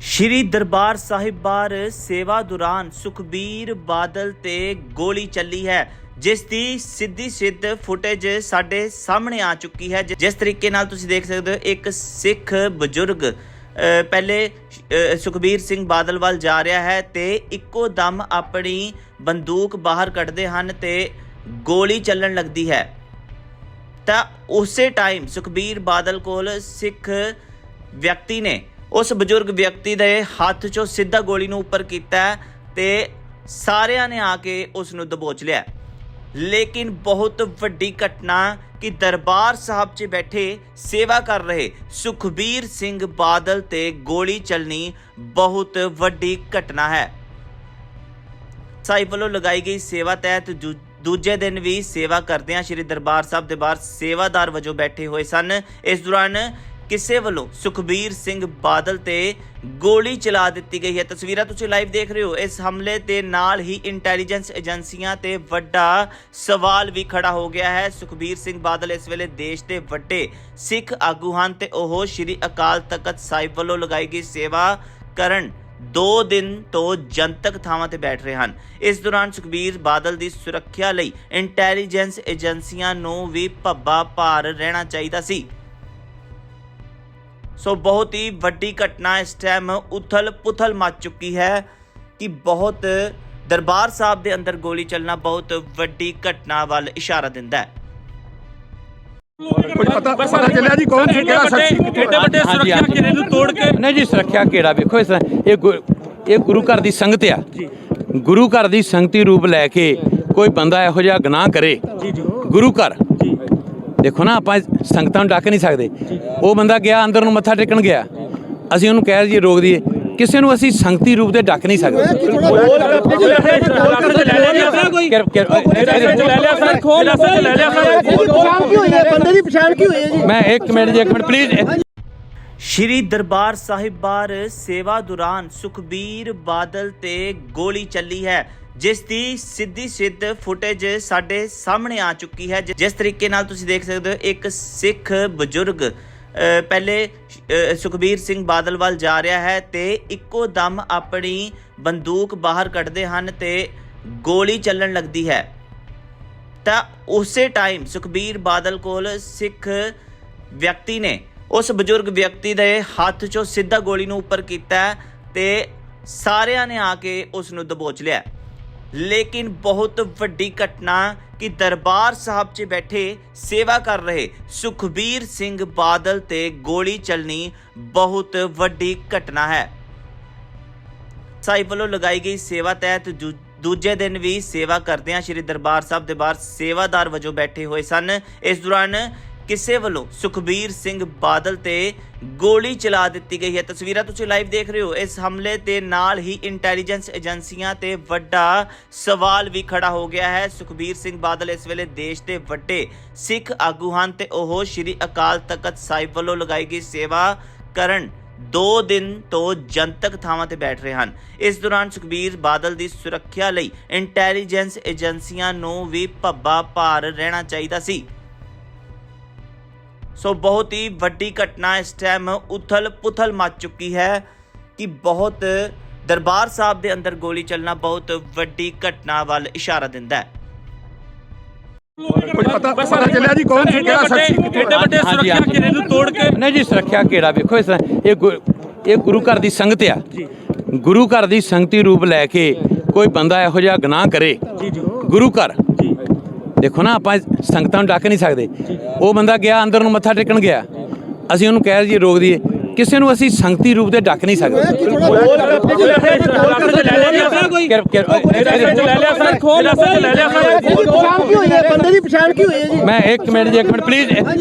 ਸ਼੍ਰੀ ਦਰਬਾਰ ਸਾਹਿਬ ਬਾਰ ਸੇਵਾ ਦੌਰਾਨ ਸੁਖਬੀਰ ਬਾਦਲ ਤੇ ਗੋਲੀ ਚੱਲੀ ਹੈ, ਜਿਸ ਦੀ ਸਿੱਧੀ ਸਿੱਧ ਫੁਟੇਜ ਸਾਡੇ ਸਾਹਮਣੇ ਆ ਚੁੱਕੀ ਹੈ। ਜਿਸ ਤਰੀਕੇ ਨਾਲ ਤੁਸੀਂ ਦੇਖ ਸਕਦੇ ਹੋ, ਇੱਕ ਸਿੱਖ ਬਜ਼ੁਰਗ ਪਹਿਲੇ ਸੁਖਬੀਰ ਸਿੰਘ ਬਾਦਲ ਵੱਲ ਜਾ ਰਿਹਾ ਹੈ ਤੇ ਇੱਕੋ ਦਮ ਆਪਣੀ ਬੰਦੂਕ ਬਾਹਰ ਕੱਢਦੇ ਹਨ ਤੇ ਗੋਲੀ ਚੱਲਣ ਲੱਗਦੀ ਹੈ। ਤਾਂ ਉਸੇ ਟਾਈਮ ਸੁਖਬੀਰ ਬਾਦਲ ਕੋਲ ਸਿੱਖ ਵਿਅਕਤੀ ਨੇ ਉਸ ਬਜ਼ੁਰਗ ਵਿਅਕਤੀ ਦੇ ਹੱਥ 'ਚੋਂ ਸਿੱਧਾ ਗੋਲੀ ਨੂੰ ਉੱਪਰ ਕੀਤਾ ਤੇ ਸਾਰਿਆਂ ਨੇ ਆ ਕੇ ਉਸ ਨੂੰ ਦਬੋਚ ਲਿਆ ਲੇਕਿਨ ਬਹੁਤ ਵੱਡੀ ਘਟਨਾ ਕਿ ਦਰਬਾਰ ਸਾਹਿਬ 'ਚ ਬੈਠੇ ਸੇਵਾ ਕਰ ਰਹੇ ਸੁਖਬੀਰ ਸਿੰਘ ਬਾਦਲ ਤੇ ਗੋਲੀ ਚੱਲਣੀ ਬਹੁਤ ਵੱਡੀ ਘਟਨਾ ਹੈ। ਸਾਹਿਬ ਵੱਲੋਂ ਲਗਾਈ ਗਈ ਸੇਵਾ ਤਹਿਤ ਦੂ- ਦੂਜੇ ਦਿਨ ਵੀ ਸੇਵਾ ਕਰਦਿਆਂ ਸ਼੍ਰੀ ਦਰਬਾਰ ਸਾਹਿਬ ਦੇ ਬਾਹਰ ਸੇਵਾਦਾਰ ਵਜੋਂ ਬੈਠੇ ਹੋਏ ਸਨ। ਇਸ ਦੌਰਾਨ ਕਿਸੇ ਵੱਲੋਂ ਸੁਖਬੀਰ ਸਿੰਘ ਬਾਦਲ ਤੇ ਗੋਲੀ ਚਲਾ ਦਿੱਤੀ ਗਈ ਹੈ। ਤਸਵੀਰਾਂ ਤੁਸੀਂ ਲਾਈਵ ਦੇਖ ਰਹੇ ਹੋ। ਇਸ ਹਮਲੇ ਦੇ ਨਾਲ ਹੀ ਇੰਟੈਲੀਜੈਂਸ ਏਜੰਸੀਆਂ ਤੇ ਵੱਡਾ ਸਵਾਲ ਵੀ ਖੜਾ ਹੋ ਗਿਆ ਹੈ। ਸੁਖਬੀਰ ਸਿੰਘ ਬਾਦਲ ਇਸ ਵੇਲੇ ਦੇਸ਼ ਦੇ ਵੱਡੇ ਸਿੱਖ ਆਗੂ ਹਨ ਤੇ ਉਹ ਸ਼੍ਰੀ ਅਕਾਲ ਤਖਤ ਸਾਹਿਬ ਵੱਲੋਂ ਲਗਾਈ ਗਈ ਸੇਵਾ ਕਰਨ 2 ਦਿਨ ਤੋਂ ਜਨਤਕ ਥਾਵਾਂ ਤੇ ਬੈਠ ਰਹੇ ਹਨ। ਇਸ ਦੌਰਾਨ ਸੁਖਬੀਰ ਬਾਦਲ ਦੀ ਸੁਰੱਖਿਆ ਲਈ ਇੰਟੈਲੀਜੈਂਸ ਏਜੰਸੀਆਂ ਨੂੰ ਵੀ ਭੱਬਾ ਭਾਰ ਰਹਿਣਾ ਚਾਹੀਦਾ ਸੀ। ਸੋ ਬਹੁਤ ਹੀ ਵੱਡੀ ਘਟਨਾ ਇਸ ਟਾਈਮ ਉਥਲ ਪੁਥਲ ਮਚ ਚੁੱਕੀ ਹੈ ਕਿ ਬਹੁਤ ਦਰਬਾਰ ਸਾਹਿਬ ਦੇ ਅੰਦਰ ਗੋਲੀ ਚੱਲਣਾ ਬਹੁਤ ਵੱਡੀ ਘਟਨਾ ਵੱਲ ਇਸ਼ਾਰਾ ਦਿੰਦਾ ਹੈ। ਕੁਝ ਪਤਾ ਪਤਾ ਚੱਲਿਆ ਜੀ ਕੌਣ ਸੀ ਕਿਹੜਾ ਸ਼ਖਸ ਸੀ? ਏਡੇ ਵੱਡੇ ਸੁਰੱਖਿਆ। ਘੇਰੇ ਨੂੰ ਤੋੜ ਕੇ ਨਹੀਂ ਜੀ ਸੁਰੱਖਿਆ ਕਿਹੜਾ ਵੇਖੋ ਇਸ ਤਰ੍ਹਾਂ। ਇਹ ਇਹ ਗੁਰੂ ਘਰ ਦੀ ਸੰਗਤ ਆ। ਗੁਰੂ ਘਰ ਦੀ ਸੰਗਤੀ ਰੂਪ ਲੈ ਕੇ ਕੋਈ ਬੰਦਾ ਇਹੋ ਜਿਹਾ ਗੁਨਾਹ ਕਰੇ ਗੁਰੂ ਘਰ। ਦੇਖੋ ਨਾ, ਆਪਾਂ ਸੰਗਤਾਂ ਨੂੰ ਡੱਕ ਨਹੀਂ ਸਕਦੇ। ਉਹ ਬੰਦਾ ਗਿਆ, ਅੰਦਰ ਨੂੰ ਮੱਥਾ ਟੇਕਣ ਗਿਆ। ਅਸੀਂ ਉਹਨੂੰ ਕਹਿ ਜੀ ਰੋਕ ਦਈਏ। ਕਿਸੇ ਨੂੰ ਅਸੀਂ ਸੰਗਤੀ ਰੂਪ ਦੇ ਡੱਕ ਨਹੀਂ ਸਕਦੇ। ਮੈਂ ਇੱਕ ਮਿੰਟ ਜੀ, ਇੱਕ ਮਿੰਟ ਪਲੀਜ਼ ਸ਼੍ਰੀ ਦਰਬਾਰ ਸਾਹਿਬ ਬਾਰ ਸੇਵਾ ਦੌਰਾਨ ਸੁਖਬੀਰ ਬਾਦਲ ਤੇ ਗੋਲੀ ਚੱਲੀ ਹੈ। ਜਿਸ ਦੀ ਸਿੱਧੀ ਸਿੱਧ ਫੁਟੇਜ ਸਾਡੇ ਸਾਹਮਣੇ ਆ ਚੁੱਕੀ ਹੈ। ਜਿਸ ਤਰੀਕੇ ਨਾਲ ਤੁਸੀਂ ਦੇਖ ਸਕਦੇ ਹੋ, ਇੱਕ ਸਿੱਖ ਬਜ਼ੁਰਗ ਪਹਿਲੇ ਸੁਖਬੀਰ ਸਿੰਘ ਬਾਦਲ ਵੱਲ ਜਾ ਰਿਹਾ ਹੈ ਤੇ ਇੱਕੋ ਦਮ ਆਪਣੀ ਬੰਦੂਕ ਬਾਹਰ ਕੱਢਦੇ ਹਨ ਤੇ ਗੋਲੀ ਚੱਲਣ ਲੱਗਦੀ ਹੈ। ਤਾਂ ਉਸੇ ਟਾਈਮ ਸੁਖਬੀਰ ਬਾਦਲ ਕੋਲ ਸਿੱਖ ਵਿਅਕਤੀ ਨੇ, ਉਸ ਬਜ਼ੁਰਗ ਵਿਅਕਤੀ ਦੇ ਹੱਥ 'ਚੋਂ ਸਿੱਧਾ ਗੋਲੀ ਨੂੰ ਉੱਪਰ ਕੀਤਾ ਤੇ ਸਾਰਿਆਂ ਨੇ ਆ ਕੇ ਉਸ ਨੂੰ ਦਬੋਚ ਲਿਆ। ਲੇਕਿਨ ਬਹੁਤ ਵੱਡੀ ਘਟਨਾ ਕਿ ਦਰਬਾਰ ਸਾਹਿਬ 'ਚ ਬੈਠੇ ਸੇਵਾ ਕਰ ਰਹੇ ਸੁਖਬੀਰ ਸਿੰਘ ਬਾਦਲ ਤੇ ਗੋਲੀ ਚੱਲਣੀ ਬਹੁਤ ਵੱਡੀ ਘਟਨਾ ਹੈ। ਸਾਹਿਬ ਵੱਲੋਂ ਲਗਾਈ ਗਈ ਸੇਵਾ ਤਹਿਤ ਦੂ- ਦੂਜੇ ਦਿਨ ਵੀ ਸੇਵਾ ਕਰਦਿਆਂ ਸ਼੍ਰੀ ਦਰਬਾਰ ਸਾਹਿਬ ਦੇ ਬਾਹਰ ਸੇਵਾਦਾਰ ਵਜੋਂ ਬੈਠੇ ਹੋਏ ਸਨ। ਇਸ ਦੌਰਾਨ ਕਿਸੇ ਵੱਲੋਂ ਸੁਖਬੀਰ ਸਿੰਘ ਬਾਦਲ ਤੇ ਗੋਲੀ ਚਲਾ ਦਿੱਤੀ ਗਈ ਹੈ। ਤਸਵੀਰਾਂ ਤੁਸੀਂ ਲਾਈਵ ਦੇਖ ਰਹੇ ਹੋ। ਇਸ ਹਮਲੇ ਦੇ ਨਾਲ ਹੀ ਇੰਟੈਲੀਜੈਂਸ ਏਜੰਸੀਆਂ ਤੇ ਵੱਡਾ ਸਵਾਲ ਵੀ ਖੜਾ ਹੋ ਗਿਆ ਹੈ। ਸੁਖਬੀਰ ਸਿੰਘ ਬਾਦਲ ਇਸ ਵੇਲੇ ਦੇਸ਼ ਦੇ ਵੱਡੇ ਸਿੱਖ ਆਗੂ ਹਨ ਤੇ ਉਹ ਸ਼੍ਰੀ ਅਕਾਲ ਤਖਤ ਸਾਹਿਬ ਵੱਲੋਂ ਲਗਾਈ ਗਈ ਸੇਵਾ ਕਰਨ 2 ਦਿਨ ਤੋਂ ਜਨਤਕ ਥਾਵਾਂ ਤੇ ਬੈਠ ਰਹੇ ਹਨ। ਇਸ ਦੌਰਾਨ ਸੁਖਬੀਰ ਬਾਦਲ ਦੀ ਸੁਰੱਖਿਆ ਲਈ ਇੰਟੈਲੀਜੈਂਸ ਏਜੰਸੀਆਂ ਨੂੰ ਵੀ ਭੱਬਾ ਭਾਰ ਰਹਿਣਾ ਚਾਹੀਦਾ ਸੀ। ਸੋ ਬਹੁਤ ਹੀ ਵੱਡੀ ਘਟਨਾ ਇਸ ਟਾਈਮ ਉਥਲ ਪੁਥਲ ਮਚ ਚੁੱਕੀ ਹੈ ਕਿ ਬਹੁਤ ਦਰਬਾਰ ਸਾਹਿਬ ਦੇ ਅੰਦਰ ਗੋਲੀ ਚੱਲਣਾ ਬਹੁਤ ਵੱਡੀ ਘਟਨਾ ਵੱਲ ਇਸ਼ਾਰਾ ਦਿੰਦਾ ਹੈ। ਕੁਝ ਪਤਾ ਪਤਾ ਚੱਲਿਆ ਜੀ ਕੌਣ ਸੀ ਕਿਹੜਾ ਸ਼ਖਸ ਸੀ ਏਡੇ ਵੱਡੇ ਸੁਰੱਖਿਆ। ਘੇਰੇ ਨੂੰ ਤੋੜ ਕੇ ਨਹੀਂ ਜੀ ਸੁਰੱਖਿਆ ਕਿਹੜਾ ਵੇਖੋ ਇਸ ਤਰ੍ਹਾਂ ਇਹ ਇਹ ਗੁਰੂ ਘਰ ਦੀ ਸੰਗਤ ਆ। ਗੁਰੂ ਘਰ ਦੀ ਸੰਗਤੀ ਰੂਪ ਲੈ ਕੇ ਕੋਈ ਬੰਦਾ ਇਹੋ ਜਿਹਾ ਗੁਨਾਹ ਕਰੇ ਗੁਰੂ ਘਰ। ਦੇਖੋ ਨਾ ਆਪਾਂ ਸੰਗਤਾਂ ਨੂੰ ਡੱਕ ਨਹੀਂ ਸਕਦੇ। ਉਹ ਬੰਦਾ ਗਿਆ ਅੰਦਰ ਨੂੰ ਮੱਥਾ ਟੇਕਣ ਗਿਆ। ਅਸੀਂ ਉਹਨੂੰ ਕਹਿ ਜੀ ਰੋਕ ਦਈਏ। ਕਿਸੇ ਨੂੰ ਅਸੀਂ ਸੰਗਤੀ ਰੂਪ ਦੇ ਡੱਕ ਨਹੀਂ ਸਕਦੇ। ਬੰਦੇ ਦੀ ਪਛਾਣ ਕੀ ਹੋਈ ਹੈ ਜੀ? ਮੈਂ ਇੱਕ ਮਿੰਟ ਜੀ ਇੱਕ ਮਿੰਟ ਪਲੀਜ਼